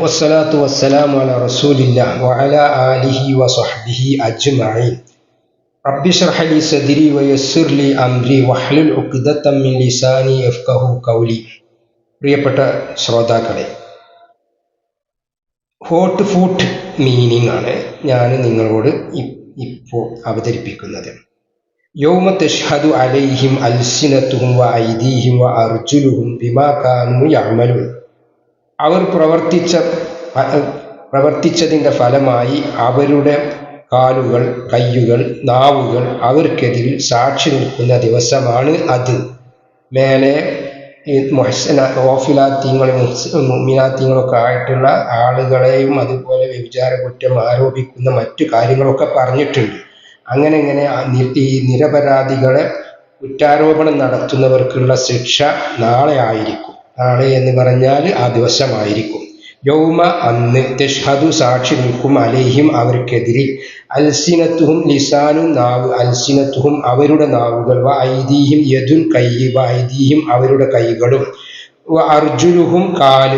വസ്സലാത്തു ആലിഹി പ്രിയപ്പെട്ട ശ്രോതാക്കളെ ഹോട്ട് ഫുഡ് മീനിങ് ആണ് ഞാൻ നിങ്ങളോട് ഇപ്പോൾ അവതരിപ്പിക്കുന്നത്. യൗമ തഷ്ഹദു അലൈഹിം അൽസിനത്തും വ ഐദീഹിം വ അർജുലുഹും ബിമാ കാനു യഅമലൂൻ. അവർ പ്രവർത്തിച്ച പ്രവർത്തിച്ചതിന്റെ ഫലമായി അവരുടെ കാലുകൾ കയ്യുകൾ നാവുകൾ അവർക്കെതിരിൽ സാക്ഷി നിൽക്കുന്ന ദിവസമാണ് അത്. മേലെ ഈ മൊഹസന ഓഫിലാത്തിങ്ങളും മുമിനാത്തീങ്ങളൊക്കെ ആയിട്ടുള്ള ആളുകളെയും അതുപോലെ വ്യഭിചാര കുറ്റം ആരോപിക്കുന്ന മറ്റു കാര്യങ്ങളൊക്കെ പറഞ്ഞിട്ടുണ്ട്. അങ്ങനെ ഇങ്ങനെ ഈ നിരപരാധികളെ കുറ്റാരോപണം നടത്തുന്നവർക്കുള്ള ശിക്ഷ നാളെ ആയിരിക്കും. നാളെ എന്ന് പറഞ്ഞാൽ ആ ദിവസമായിരിക്കും. യൗമ അന്ന് തെഷ്ഹദു സാക്ഷി നിൽക്കും അലേഹിം അവർക്കെതിരെ. അൽസിനത്തുഹും ലിസാനും നാവ് അൽസിനത്തുഹും അവരുടെ നാവുകൾ. വ ഐദീഹിം യദുൻ കൈ വ ഐദീഹിം അവരുടെ കൈകളും. വ അർജുലുഹും കാൽ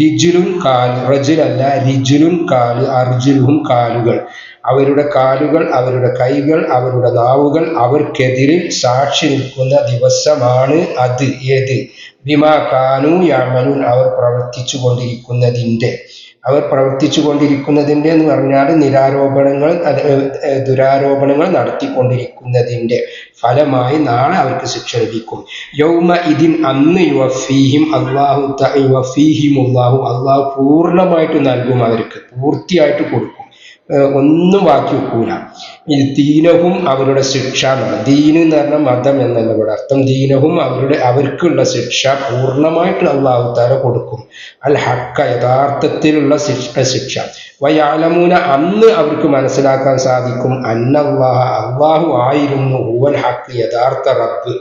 റിജുലും കാൽ റജുലല്ല റിജുലും കാൽ അർജുലുഹും കാലുകൾ. അവരുടെ കാലുകൾ അവരുടെ കൈകൾ അവരുടെ നാവുകൾ അവർക്കെതിരിൽ സാക്ഷി നിൽക്കുന്ന ദിവസമാണ് അത്. ഏത്? ബിമാ കാനു യാമനു അവർ പ്രവർത്തിച്ചു കൊണ്ടിരിക്കുന്നതിന്റെ അവർ പ്രവർത്തിച്ചു കൊണ്ടിരിക്കുന്നതിന്റെ എന്ന് പറഞ്ഞാൽ നിരാരോപണങ്ങൾ ദുരാരോപണങ്ങൾ നടത്തിക്കൊണ്ടിരിക്കുന്നതിന്റെ ഫലമായി നാളെ അവർക്ക് ശിക്ഷ ലഭിക്കും. യൗമ ഇതിൻ അന്ന് യുവഫീഹിം അള്ളാഹു യുവഫീഹിം അള്ളാഹു അള്ളാഹു പൂർണമായിട്ട് നൽകും അവർക്ക് പൂർത്തിയായിട്ട് കൊടുക്കും. ഒന്നും ബാക്കി വെക്കൂല. ഈ ദീനവും അവരുടെ ശിക്ഷ എന്നാണ് ദീൻ എന്ന് പറഞ്ഞാൽ മതം എന്നല്ല ഇവിടെ അർത്ഥം. ദീനവും അവരുടെ അവർക്കുള്ള ശിക്ഷ പൂർണമായിട്ട് അള്ളാഹുത്താര കൊടുക്കും. അൽ ഹക്ക യഥാർത്ഥത്തിലുള്ള ശിക്ഷ ശിക്ഷ. വയാലമൂന അന്ന് അവർക്ക് മനസ്സിലാക്കാൻ സാധിക്കും അന്നല്ലാഹ അള്ളാഹു ആയിരുന്നു ഹുവൽ ഹക്ക് യഥാർത്ഥ റബ്ബ്.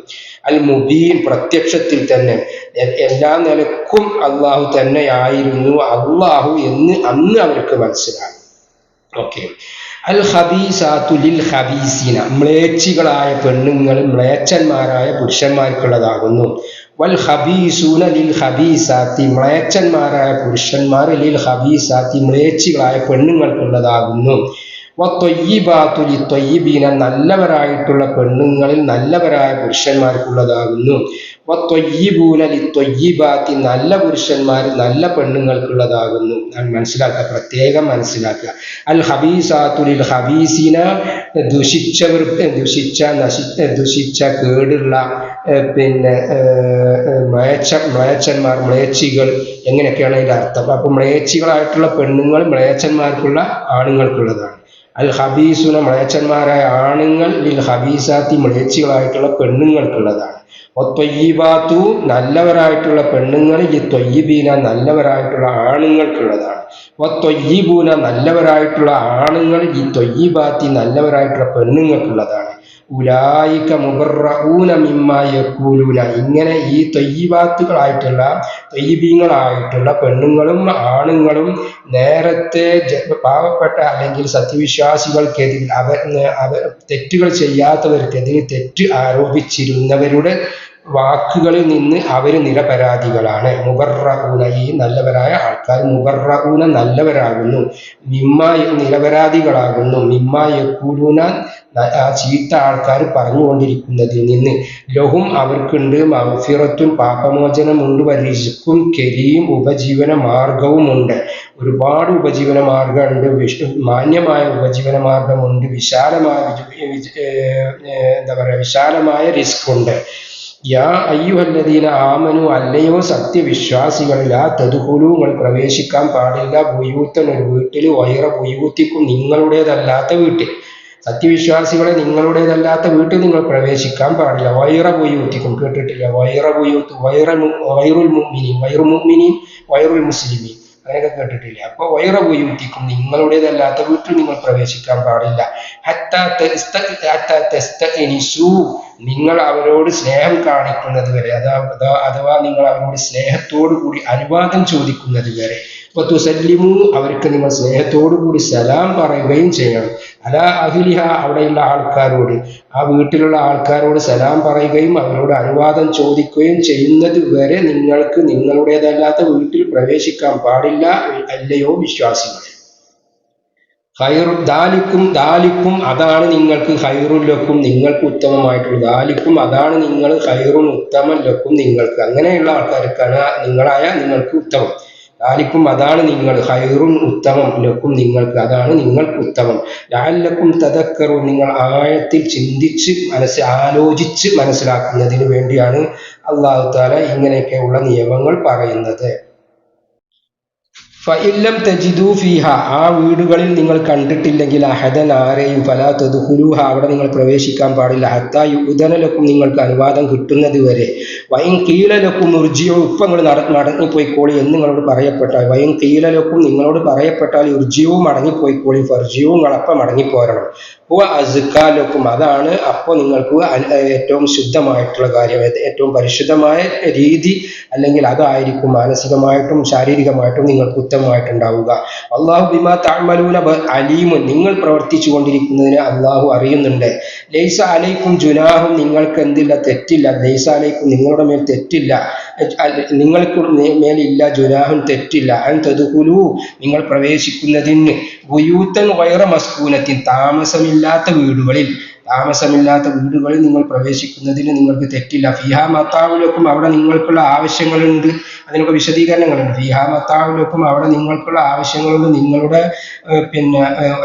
അൽ മുബീൻ പ്രത്യക്ഷത്തിൽ തന്നെ എല്ലാ നിലക്കും അള്ളാഹു തന്നെയായിരുന്നു അള്ളാഹു എന്ന് അന്ന് അവർക്ക് മനസ്സിലാകും ഓക്കെ അൽ ഹബീസാത്തു ലിൽ ഹബീസീന മ്ലേച്ഛികളായ പെണ്ണുങ്ങൾ മ്ലേച്ഛന്മാരായ പുരുഷന്മാർക്കുള്ളതാകുന്നു. വൽ ഹബീസൂന ലിൽ ഹബീസാത്തി മ്ലേച്ഛന്മാരായ പുരുഷന്മാർ ലിൽ ഹബീസാത്തി മ്ലേച്ഛികളായ പെണ്ണുങ്ങൾക്കുള്ളതാകുന്നു. ത്വയ്യിബാത്തുലി തൊയ്യിബീന നല്ലവരായിട്ടുള്ള പെണ്ണുങ്ങളിൽ നല്ലവരായ പുരുഷന്മാർക്കുള്ളതാകുന്നു. ത്വയ്യിബൂനലി തൊയ്യിബാത്തി നല്ല പുരുഷന്മാർ നല്ല പെണ്ണുങ്ങൾക്കുള്ളതാകുന്നു. മനസ്സിലാക്കുക പ്രത്യേകം മനസ്സിലാക്കുക. അൽ ഹബീസാത്തുലിൽ ഹബീസിന ദുഷിച്ചവർ ദുഷിച്ച നശി ദുഷിച്ച കേടുള്ള പിന്നെ മ്ലേച്ഛ മ്ലേച്ഛന്മാർ മ്ലേച്ഛികൾ എങ്ങനെയൊക്കെയാണ് അതിന്റെ അർത്ഥം? അപ്പം മ്ലേച്ചികളായിട്ടുള്ള പെണ്ണുങ്ങൾ മ്ലേച്ഛന്മാർക്കുള്ള ആണുങ്ങൾക്കുള്ളതാണ്. അൽ ഹബീസുന മ്ലേച്ഛന്മാരായ ആണുങ്ങൾ ലിൽ ഹബീസാത്തി മ്ലേച്ഛികളായിട്ടുള്ള പെണ്ണുങ്ങൾക്കുള്ളതാണ്. ഒത്തൊയ്യീബാത്തു നല്ലവരായിട്ടുള്ള പെണ്ണുങ്ങൾ ഈ തൊയ്യബീന നല്ലവരായിട്ടുള്ള ആണുങ്ങൾക്കുള്ളതാണ്. ഒത്തൊയ്യീബൂന നല്ലവരായിട്ടുള്ള ആണുങ്ങൾ ഈ തൊയ്യീബാത്തി നല്ലവരായിട്ടുള്ള പെണ്ണുങ്ങൾക്കുള്ളതാണ്. ഉലായിക്ക മുബറൂന മിമ്മായൂലൂന ഇങ്ങനെ ഈ തൊയ്യബാത്തുകളായിട്ടുള്ള തൊയ്യബീങ്ങളായിട്ടുള്ള പെണ്ണുങ്ങളും ആണുങ്ങളും നേരത്തെ പാവപ്പെട്ട അല്ലെങ്കിൽ സത്യവിശ്വാസികൾക്കെതിരെ അവർ അവർ തെറ്റുകൾ ചെയ്യാത്തവർക്കെതിരെ തെറ്റ് ആരോപിച്ചിരുന്നവരുടെ വാക്കുകളിൽ നിന്ന് അവർ നിരപരാധികളാണ്. മുബറൂന ഈ നല്ലവരായ ആൾക്കാർ മുബറൂന നല്ലവരാകുന്നു. മിമ്മ നിരപരാധികളാകുന്നു. മിമ്മ യക്കൂലൂന ആ ചീത്ത ആൾക്കാർ പറഞ്ഞുകൊണ്ടിരിക്കുന്നതിൽ നിന്ന്. ലഹും അവർക്കുണ്ട്. മൗഫിറത്തും പാപമോചനമുണ്ട്. വരിശുക്കും കെരിയും ഉപജീവന മാർഗവുമുണ്ട് ഒരുപാട് ഉപജീവന മാർഗമുണ്ട് വിഷ്ണു മാന്യമായ ഉപജീവന മാർഗമുണ്ട് വിശാലമായ എന്താ പറയുക വിശാലമായ റിസ്ക് ഉണ്ട് യാ അയ്യുഹല്ലദീന ആമനു അല്ലയോ സത്യവിശ്വാസികൾ ലാ തതുഹുലു നിങ്ങൾ പ്രവേശിക്കാൻ പാടില്ല. ബുയൂത്തൻ ഒരു വീട്ടിൽ വൈറ ബുയൂത്തിക്കും നിങ്ങളുടേതല്ലാത്ത വീട്ടിൽ. സത്യവിശ്വാസികളെ നിങ്ങളുടേതല്ലാത്ത വീട്ടിൽ നിങ്ങൾ പ്രവേശിക്കാൻ പാടില്ല. വൈറ ബുയൂത്തിക്കും കേട്ടിട്ടില്ല. വൈറ ബുയൂത്ത് വൈറ വൈറുൽ മുഅ്മിനീൻ വൈറു മുഅ്മിനീൻ വൈറുൽ മുസ്ലിമീൻ. അങ്ങനെയൊക്കെ കേട്ടിട്ടില്ലേ. അപ്പൊ വൈറ ബുയൂത്തിക്കും നിങ്ങളുടേതല്ലാത്ത വീട്ടിൽ നിങ്ങൾ പ്രവേശിക്കാൻ പാടില്ല. നിങ്ങൾ അവരോട് സ്നേഹം കാണിക്കുന്നത് വരെ അഥവാ നിങ്ങൾ അവരോട് സ്നേഹത്തോടു കൂടി അനുവാദം ചോദിക്കുന്നത് വരെ അപ്പോൾ സല്ലിമു അവർക്ക് നിങ്ങൾ സ്നേഹത്തോടു കൂടി സലാം പറയുകയും ചെയ്യണം. അല അഹിലിഹ അവിടെയുള്ള ആൾക്കാരോട്. ആ വീട്ടിലുള്ള ആൾക്കാരോട് സലാം പറയുകയും അവരോട് അനുവാദം ചോദിക്കുകയും ചെയ്യുന്നത് വരെ നിങ്ങൾക്ക് നിങ്ങളുടേതല്ലാത്ത വീട്ടിൽ പ്രവേശിക്കാൻ പാടില്ല അല്ലയോ വിശ്വാസികൾ ഹൈറു ദാലിക്കും ദാലിക്കും അതാണ് നിങ്ങൾക്ക് ഹൈറുൽ ലക്കും നിങ്ങൾക്ക് ഉത്തമമായിട്ടുള്ളത് ദാലിക്കും അതാണ് നിങ്ങൾ ഹൈറും ഉത്തമം ലക്കും നിങ്ങൾക്ക്. അങ്ങനെയുള്ള ആൾക്കാർക്കാണ് നിങ്ങളായ നിങ്ങൾക്ക് ഉത്തമം. ദാലിക്കും അതാണ് നിങ്ങൾ ഹൈറുൻ ഉത്തമം. ലക്കും നിങ്ങൾക്ക് അതാണ് നിങ്ങൾക്ക് ഉത്തമം. ലാലക്കും തതക്കറും നിങ്ങൾ ആഴത്തിൽ ചിന്തിച്ച് മനസ്സ് ആലോചിച്ച് മനസ്സിലാക്കുന്നതിന് വേണ്ടിയാണ് അള്ളാഹു താല ഇങ്ങനെയൊക്കെയുള്ള നിയമങ്ങൾ പറയുന്നത്. ഫഇല്ലം തജിദു ഫീഹ. ആ വീടുകളിൽ നിങ്ങൾ കണ്ടിട്ടില്ലെങ്കിൽ അഹദൻ ആരെയും ഫലാ തദ്ഖുലൂഹ. അവിടെ നിങ്ങൾ പ്രവേശിക്കാൻ പാടില്ല. ഹത്താ യുദനലക്കും നിങ്ങൾക്ക് അനുവാദം കിട്ടുന്നത് വരെ. വയം കീലലക്കും ഉർജിയോ ഇപ്പം നിങ്ങൾ മടങ്ങിപ്പോയിക്കോളി എന്ന് നിങ്ങളോട് പറയപ്പെട്ടാൽ. വയം കീലലക്കും നിങ്ങളോട് പറയപ്പെട്ടാൽ ഉർജിയവും മടങ്ങിപ്പോയിക്കോളി ഫർജിയവും നിങ്ങളപ്പം മടങ്ങിപ്പോരണം. ഹുവ അതാണ് അപ്പോൾ നിങ്ങൾക്ക് ഏറ്റവും ശുദ്ധമായിട്ടുള്ള കാര്യം. ഏറ്റവും പരിശുദ്ധമായ രീതി അല്ലെങ്കിൽ അതായിരിക്കും മാനസികമായിട്ടും ശാരീരികമായിട്ടും നിങ്ങൾക്ക് ഉത്തമമായിട്ടുണ്ടാവുക. അള്ളാഹു ബിമാ താഴ്മലൂന അലീമുൻ. നിങ്ങൾ പ്രവർത്തിച്ചു കൊണ്ടിരിക്കുന്നതിന് അള്ളാഹു അറിയുന്നുണ്ട്. ലൈസ അലൈക്കും ജുനാഹും. നിങ്ങൾക്ക് എന്തില്ല? തെറ്റില്ല. ലൈസ അലൈക്കും നിങ്ങളുടെ മേൽ തെറ്റില്ല. നിങ്ങൾക്ക് മേലില്ല. ജുനാഹും തെറ്റില്ല. അൻ തതുകുലു നിങ്ങൾ പ്രവേശിക്കുന്നതിന് ബുയൂത്തൻ വൈറ മസ്കൂനത്തിൻ. താമസമില്ലാത്ത വീടുകളിൽ താമസമില്ലാത്ത വീടുകളിൽ നിങ്ങൾ പ്രവേശിക്കുന്നതിന് നിങ്ങൾക്ക് തെറ്റില്ല. ഫിഹാ മത്താവിലൊക്കും അവിടെ നിങ്ങൾക്കുള്ള ആവശ്യങ്ങളുണ്ട്. അതിനൊക്കെ വിശദീകരണങ്ങളുണ്ട്. ഫിഹാ മത്താവിലൊക്കും അവിടെ നിങ്ങൾക്കുള്ള ആവശ്യങ്ങളുണ്ട്. നിങ്ങളുടെ പിന്നെ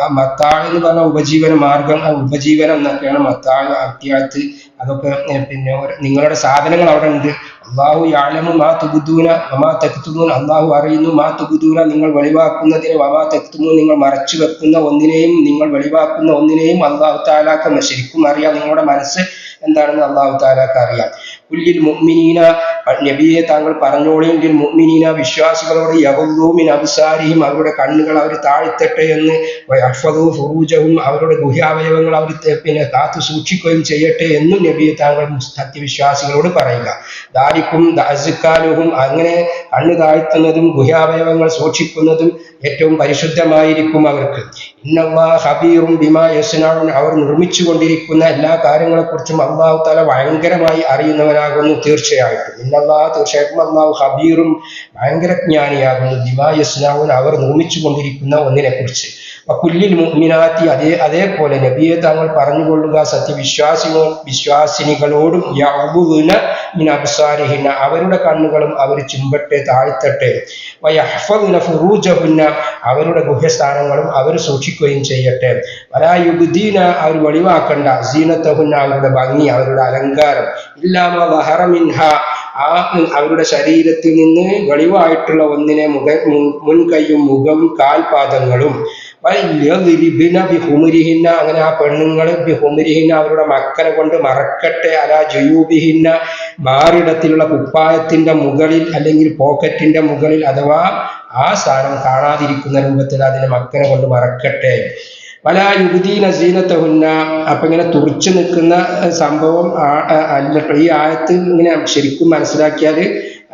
മത്താവ് എന്ന് പറഞ്ഞ ഉപജീവന മാർഗം ഉപജീവനം എന്നൊക്കെയാണ് മത്താവ് അത്യാത്ത് അതൊക്കെ പിന്നെ നിങ്ങളുടെ സാധനങ്ങൾ അവിടെ ഉണ്ട്. അള്ളാഹു യാലമു മാ തുബുദൂന വമാ തെക്തുമൂൻ അള്ളാഹു അറിയുന്നു മാ തുബുദൂന നിങ്ങൾ വെളിവാക്കുന്നതിനെ വമാ തെക്തുമൂൻ നിങ്ങൾ മറച്ചു വെക്കുന്ന ഒന്നിനെയും നിങ്ങൾ വെളിവാക്കുന്ന ഒന്നിനെയും അള്ളാഹു താലാക്ക് ശരിക്കും അറിയാം. നിങ്ങളുടെ മനസ്സ് എന്താണെന്ന് അള്ളാഹു താലാക്ക് അറിയാം. ഉല്ലിൽ മുഅ്മിനീന നബിയെ താങ്കൾ പറഞ്ഞോളിയിൽ മുഅ്മിനീന വിശ്വാസികളോട് യഹുല്ലൂമിൻ അബ്സാരിഹിം അവരുടെ കണ്ണുകൾ അവർ താഴ്ത്തട്ടെ എന്ന്. വയഹ്ഫദൂ ഫുറൂജവും അവരുടെ ഗുഹ്യാവയവങ്ങൾ അവർ പിന്നെ കാത്തു സൂക്ഷിക്കുകയും ചെയ്യട്ടെ എന്നും നബിയെ താങ്കൾ സത്യവിശ്വാസികളോട് പറയുക. ദാരിക്കും ദഅസ്കാലുഹും അങ്ങനെ കണ്ണു താഴ്ത്തുന്നതും ഗുഹ്യാവയവങ്ങൾ സൂക്ഷിക്കുന്നതും ഏറ്റവും പരിശുദ്ധമായിരിക്കും അവർക്ക്. ഇന്നല്ലാ ഹബീറും ബിമാ യസ്നാളും അവർ നിർമ്മിച്ചു കൊണ്ടിരിക്കുന്ന എല്ലാ കാര്യങ്ങളെക്കുറിച്ചും അള്ളാഹു തല ഭയങ്കരമായി അറിയുന്നവനാകുന്നു തീർച്ചയായിട്ടും. ഇന്നല്ലാ തീർച്ചയായിട്ടും അള്ളാഹു ഹബീറും ഭയങ്കര ജ്ഞാനിയാകുന്നു. ദിവാ യസ്നാവുൻ അവർ നിർമ്മിച്ചു കൊണ്ടിരിക്കുന്ന ഒന്നിനെ കുറിച്ച് കുല്ലിൽ മുഗ്മിനാത്തി അതേ അതേപോലെ നബിയെ താങ്കൾ പറഞ്ഞുകൊള്ളുക സത്യവിശ്വാസികളും വിശ്വാസിനികളോടും അബ്സാരിഹിന അവരുടെ കണ്ണുകളും അവർ ചുമ്പട്ടെ താഴ്ത്തട്ടെ. വയഹ്ഫുന അവരുടെ ഗുഹ്യസ്ഥാനങ്ങളും അവർ സൂക്ഷിക്കുകയും ചെയ്യട്ടെ. വലായുബുദ്ദീന അവർ വെളിവാക്കണ്ട. സീനത്തഹുന്ന അവരുടെ ഭംഗി അവരുടെ അലങ്കാരം. ഇല്ലാമ വഹറമിൻഹ ആ അവരുടെ ശരീരത്തിൽ നിന്ന് വെളിവായിട്ടുള്ള ഒന്നിനെ മുഖ മുൻ- മുൻകൈയും മുഖം കാൽപാദങ്ങളും. വല്യദ്രിബിന ബിഹുമുരിഹിന്ന അങ്ങനെ ആ പെണ്ണുങ്ങൾ ബിഹുമുരിഹിന്ന അവരുടെ മക്കനെ കൊണ്ട് മറക്കട്ടെ അല ജയൂബിഹിന്ന മാറിടത്തിലുള്ള കുപ്പായത്തിന്റെ മുകളിൽ അല്ലെങ്കിൽ പോക്കറ്റിന്റെ മുകളിൽ അഥവാ ആ സ്ഥാനം കാണാതിരിക്കുന്ന രൂപത്തിൽ അതിനെ മക്കനെ കൊണ്ട് മറക്കട്ടെ. പല യുഗതീന സീനത്തഹുന്ന അപ്പൊ ഇങ്ങനെ തുറച്ചു നിൽക്കുന്ന സംഭവം അല്ല ഈ ആയത്ത് ഇങ്ങനെ ശരിക്കും മനസ്സിലാക്കിയാൽ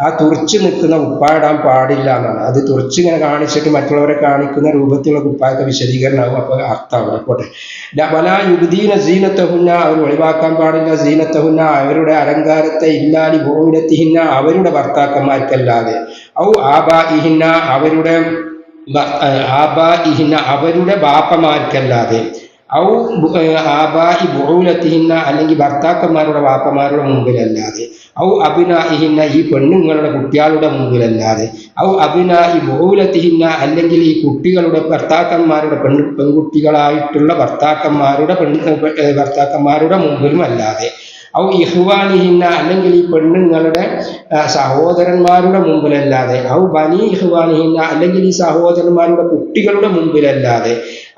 ആ തുറച്ചു നിൽക്കുന്ന ഉപ്പായിടാൻ പാടില്ല എന്നാണ്. അത് തുറച്ച് ഇങ്ങനെ കാണിച്ചിട്ട് മറ്റുള്ളവരെ കാണിക്കുന്ന രൂപത്തിലുള്ള കുപ്പായൊക്കെ വിശദീകരണമാകും. അപ്പൊ അർത്ഥമാകും ആയിക്കോട്ടെ വല യുഗതീന സീനത്തഹുന്ന അവർ ഒഴിവാക്കാൻ പാടില്ല. സീനത്തഹുന്ന അവരുടെ അലങ്കാരത്തെ ഇല്ലാലി ബോയിനത്തിഹിന്ന അവരുടെ ഭർത്താക്കന്മാർക്കല്ലാതെ. ഔ ആബാ ഇഹിന്ന അവരുടെ ആബാ ഇഹിന്ന അവരുടെ ബാപ്പമാർക്കല്ലാതെ. ഔ ബു- ഏഹ് ആബാഇ അല്ലെങ്കിൽ ഭർത്താക്കന്മാരുടെ വാപ്പമാരുടെ മുമ്പിലല്ലാതെ. ഔ അഭിനായിഹിന്ന ഈ പെണ്ണുങ്ങളുടെ കുട്ടികളുടെ മുമ്പിലല്ലാതെ. ഔ അഭിനായി ബഹുലത്തിഹിന്ന അല്ലെങ്കിൽ ഈ കുട്ടികളുടെ ഭർത്താക്കന്മാരുടെ പെൺ പെൺകുട്ടികളായിട്ടുള്ള ഭർത്താക്കന്മാരുടെ പെൺ ഭർത്താക്കന്മാരുടെ മുമ്പിലും അല്ലാതെ ഔ ഇഹ്വാനിഹിന്ന അല്ലെങ്കിൽ ഈ പെണ്ണുങ്ങളുടെ സഹോദരന്മാരുടെ മുമ്പിലല്ലാതെ. ഔ ബനി ഇഹ്വാനിഹിന്ന അല്ലെങ്കിൽ ഈ സഹോദരന്മാരുടെ കുട്ടികളുടെ മുമ്പിലല്ലാതെ.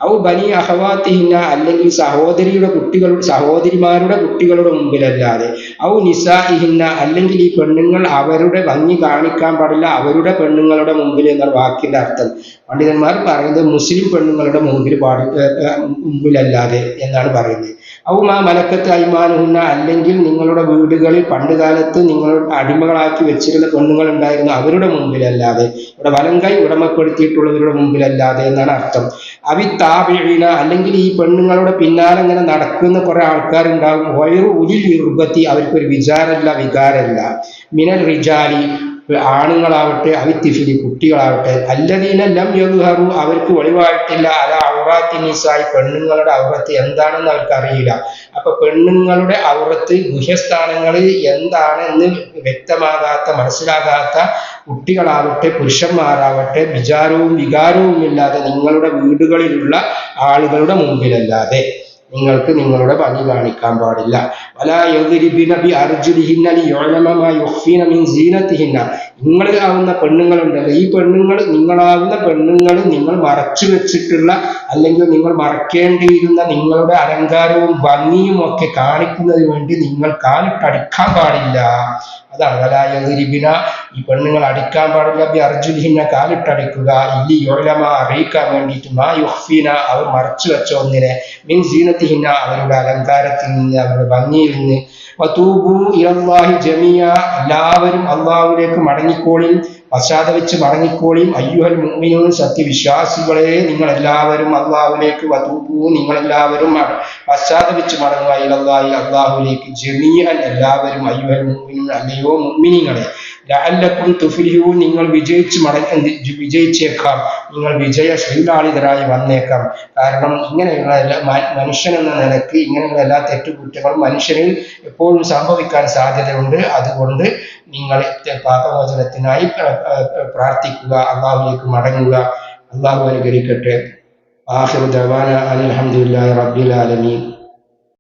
ഔ ബനി അഹവാത്തിഹിന്ന അല്ലെങ്കിൽ സഹോദരിയുടെ കുട്ടികൾ സഹോദരിമാരുടെ കുട്ടികളുടെ മുമ്പിലല്ലാതെ. ഔ നിസാഇഹിന്ന അല്ലെങ്കിൽ ഈ പെണ്ണുങ്ങൾ അവരുടെ ഭംഗി കാണിക്കാൻ പാടില്ല അവരുടെ പെണ്ണുങ്ങളുടെ മുമ്പിൽ എന്നുള്ള വാക്കിന്റെ അർത്ഥം. പണ്ഡിതന്മാർ പറയുന്നത് മുസ്ലിം പെണ്ണുങ്ങളുടെ മുമ്പിൽ പാടി മുമ്പിലല്ലാതെ എന്നാണ് പറയുന്നത്. ഔ മാ മലക്കത്ത് അയ്മാനുഹുന്ന അല്ലെങ്കിൽ നിങ്ങളുടെ വീടുകളിൽ പണ്ട് കാലത്ത് നിങ്ങൾ അടിമകളാക്കി വെച്ചിരുന്ന പെണ്ണുങ്ങൾ ഉണ്ടായിരുന്നു അവരുടെ മുമ്പിലല്ലാതെ. ഇവിടെ വലം കൈ ഉടമപ്പെടുത്തിയിട്ടുള്ളവരുടെ മുമ്പിലല്ലാതെ എന്നാണ് അർത്ഥം. അവി താപിഴീന അല്ലെങ്കിൽ ഈ പെണ്ണുങ്ങളുടെ പിന്നാലെ ഇങ്ങനെ നടക്കുന്ന കുറെ ആൾക്കാരുണ്ടാകും. വയറു ഉലിൽ ഇർബത്തി അവർക്കൊരു വിചാരമല്ല വികാരമല്ല. മിനൽ റിജാലി ആണുങ്ങളാവട്ടെ അവിത്തിഫിലി കുട്ടികളാവട്ടെ അല്ലദീന ലം യദ്ഹറു അവർക്ക് വെളിവായിട്ടില്ല അല ഔറാത്തി നിസായി പെണ്ണുങ്ങളുടെ ഔറത്ത് എന്താണെന്ന് അവർക്ക് അറിയില്ല അപ്പൊ പെണ്ണുങ്ങളുടെ ഔറത്ത് ഗുഹ്യസ്ഥാനങ്ങളിൽ എന്താണെന്ന് വ്യക്തമാകാത്ത മനസ്സിലാകാത്ത കുട്ടികളാവട്ടെ പുരുഷന്മാരാവട്ടെ വിചാരവും വികാരവും ഇല്ലാതെ നിങ്ങളുടെ വീടുകളിലുള്ള ആളുകളുടെ മുമ്പിലല്ലാതെ. നിങ്ങൾക്ക് നിങ്ങളുടെ ഭംഗി കാണിക്കാൻ പാടില്ല. വലാ യദ്രിബിന ബി അർജുലിഹിന്ന മാ മിൻ നിങ്ങളാവുന്ന പെണ്ണുങ്ങളുണ്ടല്ലോ. ഈ പെണ്ണുങ്ങൾ നിങ്ങളാവുന്ന പെണ്ണുങ്ങൾ നിങ്ങൾ മറച്ചു വെച്ചിട്ടുള്ള അല്ലെങ്കിൽ നിങ്ങൾ മറക്കേണ്ടിയിരുന്ന നിങ്ങളുടെ അലങ്കാരവും ഭംഗിയും ഒക്കെ കാണിക്കുന്നതിന് വേണ്ടി നിങ്ങൾ കാലിട്ടടിക്കാൻ പാടില്ല. അതാണ്. വലായതിരിബിന ഈ പെണ്ണുങ്ങൾ അടിക്കാൻ പാടില്ല. ബി അർജുലിഹിന കാലിട്ടടിക്കുക. ഇല്ലി യോലമ അറിയിക്കാൻ വേണ്ടിയിട്ട് മാ യുഹ്ഫീന. അവർ മറച്ചു വെച്ച ഒന്നിനെ. മിൻ സീനത്തിഹിന അവരുടെ അലങ്കാരത്തിൽ നിന്ന് അവരുടെ ഭംഗിയിൽ നിന്ന്. എല്ലാവരും അള്ളാഹുവിലേക്ക് മടങ്ങിക്കോളിയും പശ്ചാത്തപിച്ച് മടങ്ങിക്കോളിയും അയ്യുഹൽ മുഅ്മിനൂൻ സത്യവിശ്വാസികളെ നിങ്ങളെല്ലാവരും അള്ളാഹുലേക്ക് അള്ളാഹുവിലേക്ക് നിങ്ങളെല്ലാവരും നിങ്ങൾ എല്ലാവരും അള്ളാഹി അള്ളാഹുവിലേക്ക് ജമീഅൻ എല്ലാവരും. അയ്യുഹൽ മുഅ്മിനൂൻ അല്ലയോ മുഅ്മിനീങ്ങളെ ലഅല്ലക്കും തുഫിലിയും നിങ്ങൾ വിജയിച്ച് മടങ്ങി വിജയിച്ചേക്കാം. നിങ്ങൾ വിജയശീലാളിതരായി വന്നേക്കാം. കാരണം ഇങ്ങനെയുള്ള എല്ലാ മനുഷ്യൻ എന്ന നിലയ്ക്ക് ഇങ്ങനെയുള്ള എല്ലാ തെറ്റുകുറ്റങ്ങളും മനുഷ്യനിൽ എപ്പോഴും സംഭവിക്കാൻ സാധ്യതയുണ്ട്. അതുകൊണ്ട് നിങ്ങൾ പാപമോചനത്തിനായി പ്ര- പ്ര- പ്രാർത്ഥിക്കുക അള്ളാഹുലേക്ക് മടങ്ങുക. അള്ളാഹു അനുകരിക്കട്ടെ ആഖിറു ദവാന അനിൽ റബ്ബിൽ ആലമീൻ.